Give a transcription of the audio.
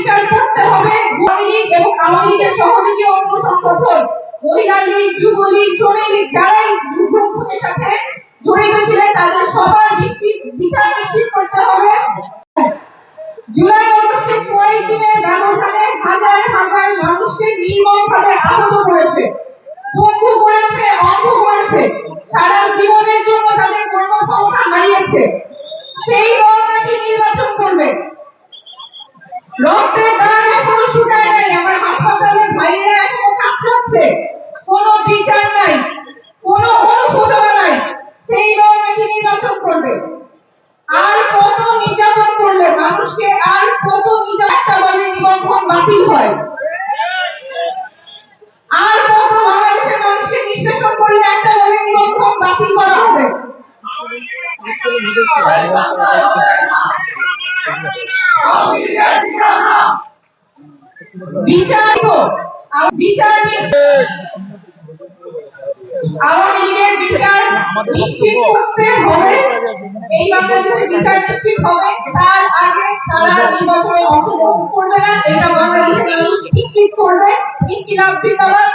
বিচার করতে হবে। আওয়ামী এবং আওয়ামীদের সহযোগী অন্য সংগঠন। মহিলা লীগ যুবলীগ শ্রমিক লীগ যারাই যুগ্রুপের সাথে জড়িত ছিলেন, তাদের সবার নিশ্চিত, বিচার নিশ্চিত করতে হবে। জুলাই আগস্টের কয়েকদিনের ব্যবধানে হাজার হাজার মানুষকে নির্মমভাবে আহত করেছে, বন্ধু করেছে, অন্ধ করেছে। সারা জীবনের জন্য তাদের কর্মক্ষমতা হারিয়েছে। রক্তের দাগ এখনও শুকায় নাই, আমার হাসপাতালে ভাইরা এখনও কাতরাচ্ছে কোনো বিচার নাই, কোনো অনুশোচনা নাই, সেই দল নাকি নির্বাচন করবে। আর কত নির্যাতন করলে মানুষকে, আর কত নির্যাতন দলের নিবন্ধন বাতিল হয়। আর কত বাংলাদেশের মানুষকে নিষ্পেষণ করলে একটা দলের নিবন্ধন বাতিল করা হবে। বিচার বিচার বিচার নিশ্চিত করতে হবে। এই বিচার নিশ্চিত হবে। তার আগে তারা নির্বাচনে করবে না। এটা বাংলাদেশের মানুষ নিশ্চিত করবে। ইনকিলাব জিন্দাবাদ